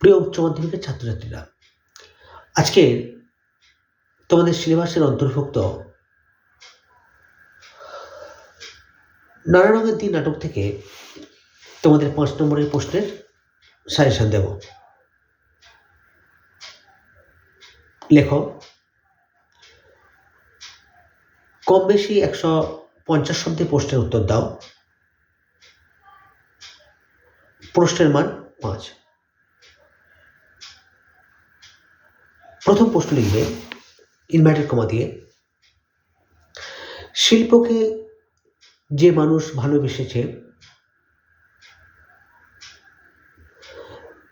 প্রিয় উচ্চ মাধ্যমিকের ছাত্রছাত্রীরা, আজকে তোমাদের সিলেবাসের অন্তর্ভুক্ত নানা রঙের দিন নাটক থেকে তোমাদের পাঁচ নম্বরের প্রশ্নের সাজেশন দেব। লেখো, কম বেশি একশো পঞ্চাশ শব্দে প্রশ্নের উত্তর দাও। প্রশ্নের মান পাঁচ। প্রথম প্রশ্ন লিখবে ইনভার্টেড কমা দিয়ে, শিল্পকে যে মানুষ ভালোবেসেছে,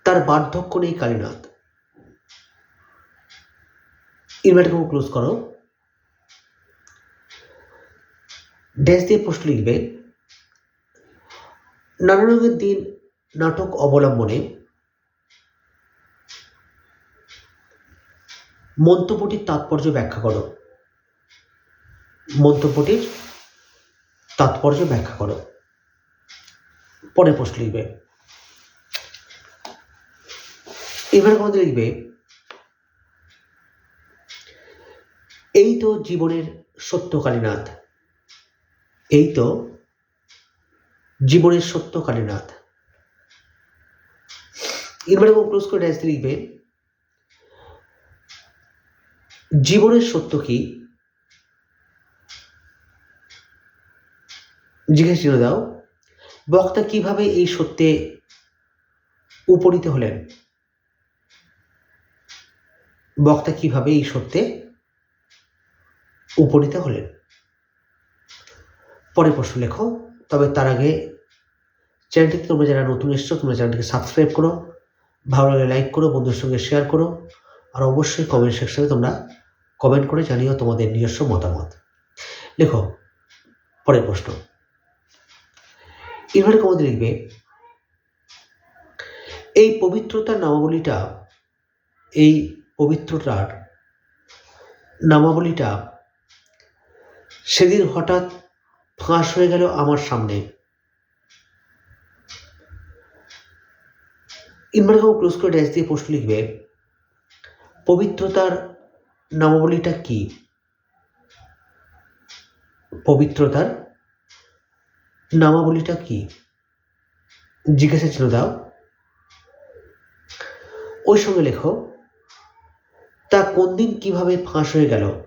তার বার্ধক্য নেই কালীনাথ। ইনভার্টেড কমা ক্লোজ করো। ড্যাশ দিয়ে প্রশ্ন লিখবে, নানা রঙের দিন নাটক অবলম্বনে মন্তব্যটির তাৎপর্য ব্যাখ্যা করো। মন্তব্যটির তাৎপর্য ব্যাখ্যা করো। পরে প্রশ্ন লিখবে। এবার আমাদের লিখবে? এই তো জীবনের সত্য কালীনাথ এই তো জীবনের সত্য কালীনাথ এবার এবং ক্লোজ করে লিখবে? জীবনের সত্য কি? জিজ্ঞেস চিহ্ন দাও। বক্তা কীভাবে এই সত্যে উপনীত হলেন? বক্তা কীভাবে এই সত্যে উপনীত হলেন? পরে প্রশ্ন লেখো, তবে তার আগে চ্যানেলটিতে তোমরা যারা নতুন এসছো, তোমরা চ্যানেলটিকে সাবস্ক্রাইব করো, ভালো লাগলে লাইক করো, বন্ধুদের সঙ্গে শেয়ার করো আর অবশ্যই কমেন্ট সেকশনে তোমরা কমেন্ট করে জানিও তোমাদের নিজস্ব মতামত। লেখো, পরের প্রশ্ন। এবারে কমাতে লিখবে, এই পবিত্রতার নামাবলীটা, এই পবিত্রতার নামাবলীটা সেদিন হঠাৎ ফাঁস হয়ে গেল আমার সামনে। ইনভার্টার ক্লোজ করে ড্যাশ দিয়ে প্রশ্ন লিখবে পবিত্রতার নামাবলীটা কি? পবিত্রতার নামাবলীটা কি? জিজ্ঞাসা ছিল, দাও। ওই সঙ্গে লেখো, তা কোন দিন কীভাবে ফাঁস হয়ে গেল?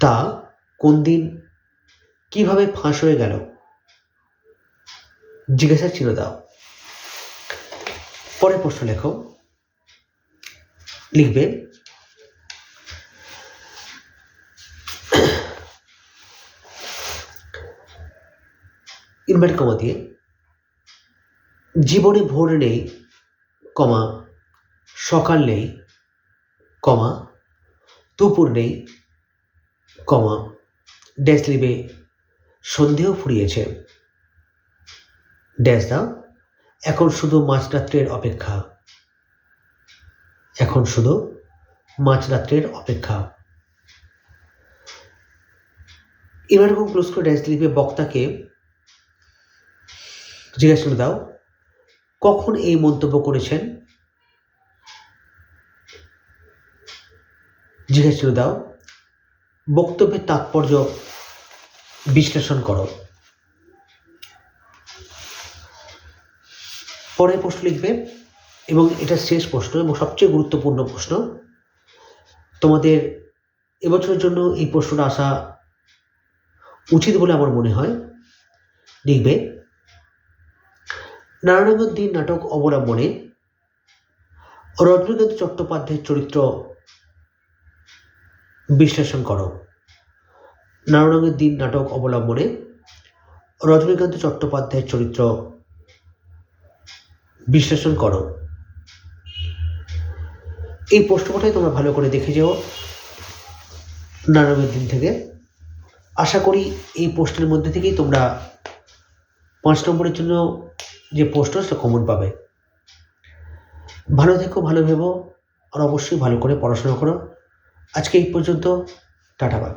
তা কোন দিন কীভাবে ফাঁস হয়ে গেল? জিজ্ঞাসা ছিল, দাও। পরের প্রশ্ন লেখো লিখবে। ইনভার্ট কমা দিয়ে। জীবনে ভোর নেই, কমা। সকাল নেই, কমা। দুপুর নেই, কমা। ড্যাশ লিবে, সন্ধেও ফুরিয়েছে। ড্যাশ দাও। এখন শুধু মাঝরাত্রের অপেক্ষা। এখন শুধু মাঝরাত্রের অপেক্ষা। এবার এবং ক্লোজ করে বক্তাকে। জিজ্ঞাসা করে দাও, কখন এই মন্তব্য করেছেন? জিজ্ঞাসা করে দাও, বক্তব্যের তাৎপর্য বিশ্লেষণ করো। পরের প্রশ্ন লিখবে এবং এটা শেষ প্রশ্ন এবং সবচেয়ে গুরুত্বপূর্ণ প্রশ্ন, তোমাদের এবছরের জন্য এই প্রশ্নটা আসা উচিত বলে আমার মনে হয়। লিখবে নারায়ণগঞ্জীর নাটক অবলম্বনে রজনীকান্ত চট্টোপাধ্যায়ের চরিত্র বিশ্লেষণ করো। নারায়ণগঞ্জের দিন নাটক অবলম্বনে রজনীকান্ত চট্টোপাধ্যায়ের চরিত্র বিশ্লেষণ করো। এই প্রশ্নটাই তোমরা ভালো করে দেখে যেও নানাবের দিন থেকে। আশা করি এই পোস্টের মধ্যে থেকেই তোমরা পাঁচ নম্বরের জন্য যে পোস্ট সেটা কমন পাবে। ভালো থেকো, ভালো ভেবো, আর অবশ্যই ভালো করে পড়াশোনা করো। আজকে এই পর্যন্ত, টাটা বাই